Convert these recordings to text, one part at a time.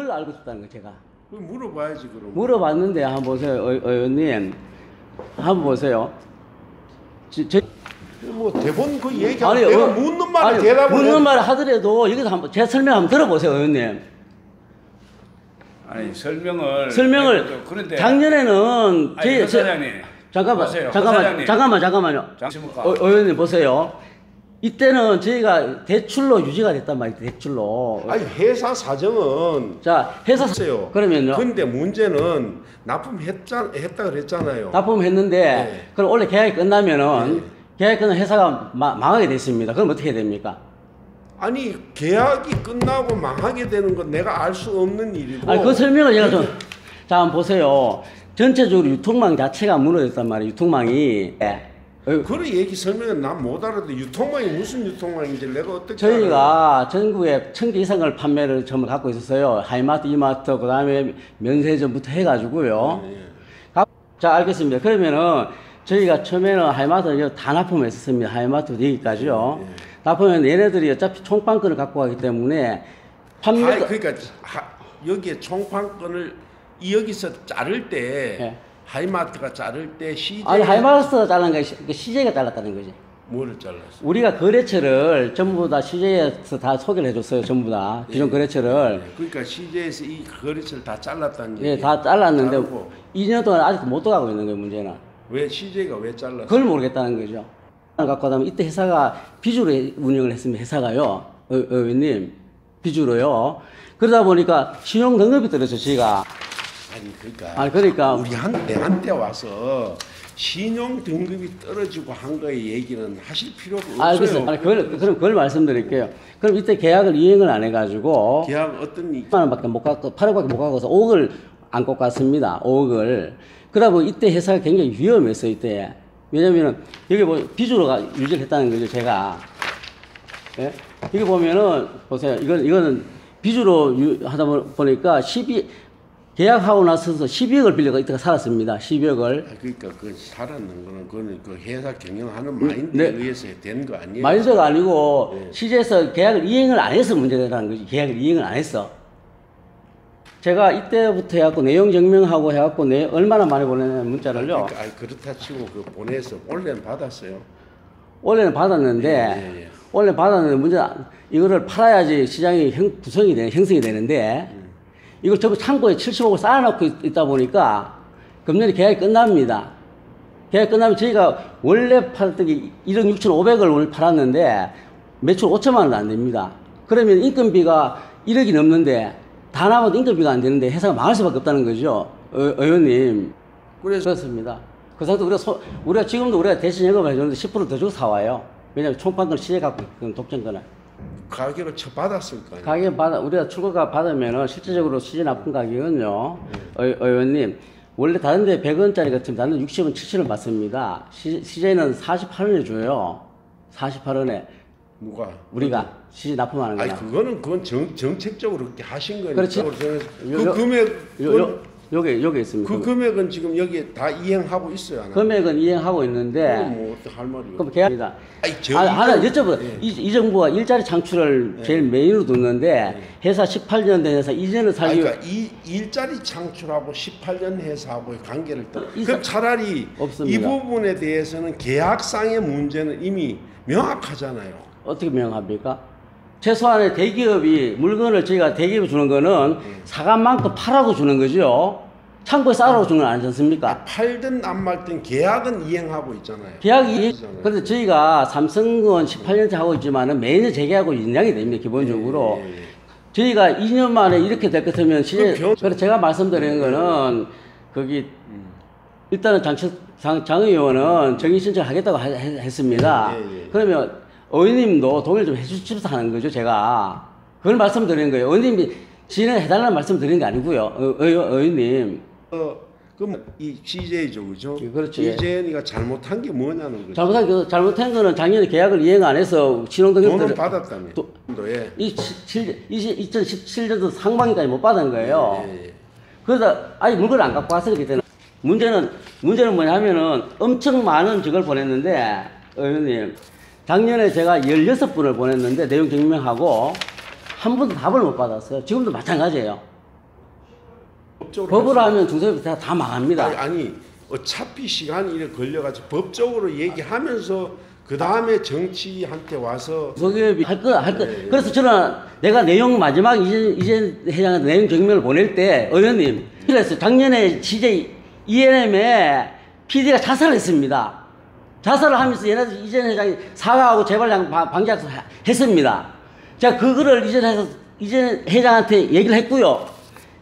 알고 싶다는 거 제가. 그럼 물어봐야지 그럼. 물어봤는데 한번 보세요, 의, 의원님. 한번 보세요. 지- 제, 뭐 대본 그 얘기하고 아니, 내가 어, 묻는 말에 아니, 대답을 묻는 해. 말을 하더라도 여기서 한번 제 설명 한번 들어보세요, 의원님. 아니 설명을 설명을 해도 그런데 작년에는 아니 제- 그 제- 사장님 잠깐만, 보세요. 그 잠깐만, 사장님. 잠깐만, 잠깐만요. 장십니까? 어, 의원님 보세요. 이때는 저희가 대출로 유지가 됐단 말이에요, 대출로. 아니 회사 사정은 자, 회사 했어요. 그러면요. 근데 문제는 납품했자 했다 그랬잖아요. 납품했는데 네. 그럼 원래 계약이 끝나면은 네. 계약이 끝나면 회사가 마- 망하게 됐습니다. 그럼 어떻게 됩니까? 아니 계약이 끝나고 망하게 되는 건 내가 알 수 없는 일이고. 아니 그 설명을 제가 좀 자 한번 보세요. 전체적으로 유통망 자체가 무너졌단 말이에요. 유통망이. 예. 어, 그런 얘기 설명은 난 못 알아도 유통망이 무슨 유통망인지 내가 어떻게 알아요? 저희가 전국에 천 개 이상을 판매를 점을 갖고 있었어요. 하이마트, 이마트, 그 다음에 면세점부터 해가지고요. 예. 가- 자, 알겠습니다. 그러면은 저희가 처음에는 하이마트 이거 다 납품했었습니다. 하이마트 여기까지요. 예. 납품하면 얘네들이 어차피 총판권을 갖고 가기 때문에 판매 아, 그러니까 하, 여기에 총판권을 이 여기서 자를 때 예. 하이마트가 자를 때 CJ 아니 하이마트가 잘란 거 CJ가 잘랐다는 거지. 뭐를 잘랐어? 우리가 거래처를 전부 다 CJ에서 다 소개를 해줬어요. 전부 다 기존 거래처를 그러니까 CJ에서 이 거래처를 다 잘랐다는 얘기. 예, 다 잘랐는데 자르고. 2년 동안 아직도 못 들어가고 있는 거예요. 문제는. 왜 CJ가 왜 잘랐어? 그걸 모르겠다는 거죠. 갖고 하면 이때 회사가 비주로 운영을 했습니다. 회사가요. 어, 의원님 비주로요. 그러다 보니까 신용 등급이 떨어져 저희가. 아니 그러니까 아 그러니까 우리 한 내한테 와서 신용 등급이 떨어지고 한 거의 얘기는 하실 필요가 없어요. 알겠어요. 아니, 그걸, 그럼 그걸 말씀드릴게요. 그럼 이때 계약을 이행을 안 해가지고 계약 어떤 이 10만 원밖에 못 갖고 8억밖에 못 갖고서 5억을 안고 갔습니다. 5억을. 그러다 보니 이때 회사가 굉장히 위험했어요. 이때. 왜냐면은 여기 뭐 비주로 가 유지를 했다는 거죠. 제가. 예? 여기 보면은 보세요. 이건 이거는 비주로 유, 하다 보- 보니까 12 계약하고 나서서 12억을 빌려가 이때가 살았습니다. 12억을. 아, 그러니까 그 살았는 거는 그거는 그 회사 경영하는 마인드에 네. 의해서 된 거 아니에요? 마이너스가 아니고 네. 시제에서 계약을 이행을 안 해서 문제라는 거지. 계약을 이행을 안 했어. 제가 이때부터 해갖고 내용 증명하고 해갖고 내 얼마나 많이 보내냐면 문자를요. 그러니까 아니, 그렇다 치고 그 보내서 원래는 받았어요. 원래는 받았는데 예, 예, 예. 원래 받았는데 문제 이거를 팔아야지 시장이 형, 구성이 되는 형성이 되는데 음. 이걸 전부 창고에 70억을 쌓아놓고 있- 있다 보니까 금년에 계약이 끝납니다. 계약 끝나면 저희가 원래 팔던 게 1억 6천5백을 오늘 팔았는데 매출 5천만 원도 안 됩니다. 그러면 인건비가 1억이 넘는데 다 남아도 인건비가 안 되는데 회사가 망할 수밖에 없다는 거죠. 의, 의원님. 그렇습니다. 그 상태 우리가 소, 우리가 지금도 우리가 대신 현금을 해주는데 10%더 주고 사와요. 왜냐면 총판권 시제 갖고 독점권을. 가격을 쳐 받았을 거 아니에요. 가격 받아 우리가 출고가 받으면은 실제적으로 시제 납품 가격은요. 의, 의원님 원래 다른 데 100원짜리 같으면 다른 60원, 70원 받습니다. 시, 시제는 48원에 줘요. 48원에 누가? 우리가 시제 납품하는 아니 거야. 그거는 그건 정, 정책적으로 그렇게 하신 거니까 그렇지. 그 요- 금액 요, 요, 요게 요게 있습니다. 그 금액은 지금 여기에 다 이행하고 있어요. 안 하고? 금액은 이행하고 있는데 그럼 뭐 어떻게 할 말이에요? 그럼. 아니, 저 아, 하나 여쭤보. 예. 이, 이 정부가 일자리 창출을 제일 메인으로 두는데 회사 18년 된 회사 2년을 아니, 살기 그러니까 이 일자리 창출하고 18년 회사하고의 관계를 떠. 이 그럼 차라리 없습니다. 이 부분에 대해서는 계약상의 문제는 이미 명확하잖아요. 어떻게 명합니까? 최소한의 대기업이 물건을 저희가 대기업에 주는 거는 사간만큼 팔아도 주는 거죠. 창고에 쌓아놓고 주는 거 아니지 않습니까? 팔든 안 말든 계약은 이행하고 있잖아요. 계약이. 그런데 저희가 삼성은 18년째 하고 있지만은 매년 재계하고 인양이 됩니다 기본적으로 예, 예, 예. 저희가 2년 만에 이렇게 될 것 같으면 시제 병- 그래서 제가 말씀드리는 거는 거기 일단은 장, 장, 장 의원은 정의 신청 하겠다고 하- 했- 했습니다. 예, 예. 그러면 의원님도 동의를 좀 해주시면서 하는 거죠, 제가. 그걸 말씀드리는 거예요. 의원님이 진행해달라는 말씀 드리는 게 아니고요. 의, 의, 의원님. 어, 그럼 이 CJ죠, 그죠? 예, 그렇죠. 예. CJ가 잘못한 게 뭐냐는 거죠. 잘못한, 그 잘못한 거는 작년에 계약을 이행 안 해서 신용등급 돈은 받았다며. 또- 예. 이 2017년도 상반기까지 못 받은 거예요. 예, 예. 그러다 아직 물건을 안 갖고 왔어요 그때는 문제는 문제는 뭐냐면은 엄청 많은 저걸 보냈는데 의원님 작년에 제가 16분을 보냈는데 내용 증명하고 한 번도 답을 못 받았어요 지금도 마찬가지예요 법으로 하면 중소기업 다, 다 망합니다. 아니, 아니 어차피 시간이 이래 걸려가지고 법적으로 얘기하면서 그 다음에 정치한테 와서 중소기업이 할 거, 할 거. 그래서 저는 내가 내용 마지막 이전, 이전 회장한테 내용 증명을 보낼 때, 의원님, 그래서 작년에 CJ ENM에 PD가 자살했습니다. 자살을 하면서 얘네들 이전 회장이 사과하고 재발량 방- 방지하고 했습니다. 제가 그거를 이전 해서, 이전 회장한테 얘기를 했고요.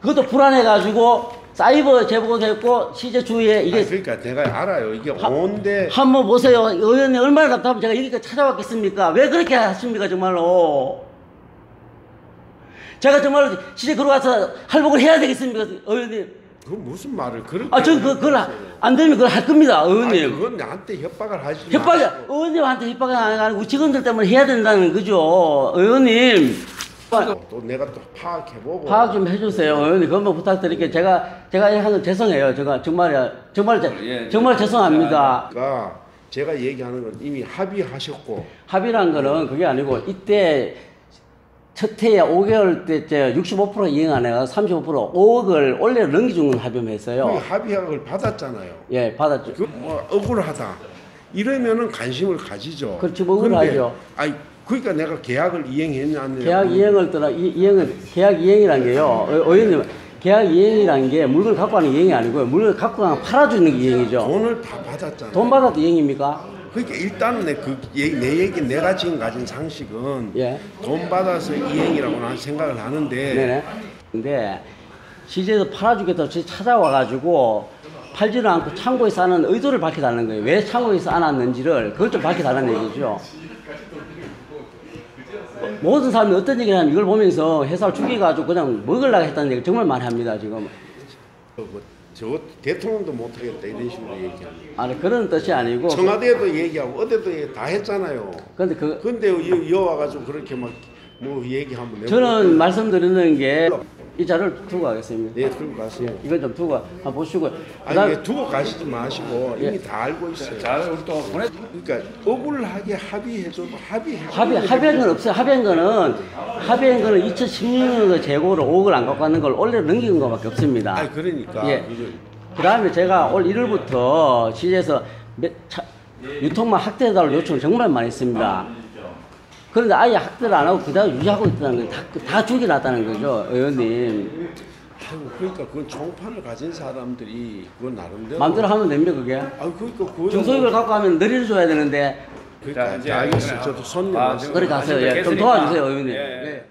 그것도 불안해가지고 사이버 제보도 했고, CJ 주위에 이게 아니, 그러니까 내가 알아요 이게 온데 한번 보세요. 의원님 얼마나 답답하면 제가 여기까지 찾아왔겠습니까? 왜 그렇게 하십니까, 정말로? 제가 정말로 시제 걸어가서 할복을 해야 되겠습니까, 의원님? 그 무슨 말을 그렇게 아, 전 그, 그걸 안 되면 그걸 할 겁니다, 아니, 의원님. 그건 나한테 협박을 하지 협박이, 마시고. 의원님한테 협박이 아니고 직원들 때문에 해야 된다는 거죠. 의원님. 또 내가 또 파악해보고 파악 좀 해주세요. 의원님, 그것만 부탁드릴게요. 제가, 제가 하는 거 죄송해요. 제가 정말, 정말, 제- 정말 죄송합니다. 그러니까 제가 얘기하는 건 이미 합의하셨고 합의란 거는 그게 아니고 이때 첫 해에 5개월 때째 65% 이행 안 해가 35% 5억을 원래 넘기준 건그 합의했어요. 합의약을 받았잖아요. 예, 받았죠. 그 뭐 억울하다 이러면은 관심을 가지죠. 그렇지, 뭐 억울하죠. 근데, 아니 그러니까 내가 계약을 이행했냐 안 했냐. 계약 이행을 떠나 이, 이행은 계약 이행이란 게요. 의- 의원님 계약 이행이란 게 물건 갖고 가는 이행이 아니고요. 물건 갖고 가면 팔아주는 게 이행이죠. 돈을 다 받았잖아요. 돈 받아도 이행입니까? 그러니까 일단은 내, 그, 얘기, 내 얘기 내가 지금 가진 상식은 예. 돈 받아서 이행이라고 나는 생각을 하는데 네네. 근데 시제에서 팔아주겠다고 찾아와가지고 팔지는 않고 창고에 싸는 의도를 밝혀달라는 거예요. 왜 창고에 싸놨는지를 그걸 좀 밝혀달라는 얘기죠. 모든 사람이 어떤 얘기를 하면 이걸 보면서 회사를 죽여가지고 그냥 먹으려고 했다는 얘기 정말 많이 합니다, 지금. 뭐, 저 대통령도 못하겠다 이런 식으로 얘기하는 아니, 그런 뜻이 아니고. 청와대에도 얘기하고 어디도 얘기 다 했잖아요. 근데 그, 근데 여, 여 와가지고 그렇게 막 뭐 얘기하면 저는 말씀드리는 게 이 자료를 두고 가겠습니다. 네 들고 가세요. 예, 이건 좀 두고 한번 보시고. 아니 그다음- 왜 두고 가시지 마시고 이미 다 알고 있어요. 자, 우리 또 보내. 그러니까 억울하게 합의해줘도 합의해. 합의, 합의한 건 없어요. 합의한 거는, 합의한 거는 2016년도 재고로 5억을 안 갖고 왔는 걸 원래 넘기는 것밖에 없습니다. 아니 그러니까 예. 이거 그 다음에 제가 올 1월부터 시에서 유통만 확대해달라고 요청을 정말 많이 했습니다. 그런데 아예 확대를 안 하고 그대로 유지하고 있다는 거예요. 다, 다 죽여놨다는 거죠, 의원님. 아이고 그러니까 그건 총판을 가진 사람들이 그건 나름대로. 마음대로 하면 됩니다, 그게. 아 그러니까 그거 중소기업을 갖고 하면 느리를 줘야 되는데, 그러니까 자, 이제 알겠어. 저도 손님 아, 그래 가세요. 예. 좀. 도와주세요, 의원님. 예, 예. 네.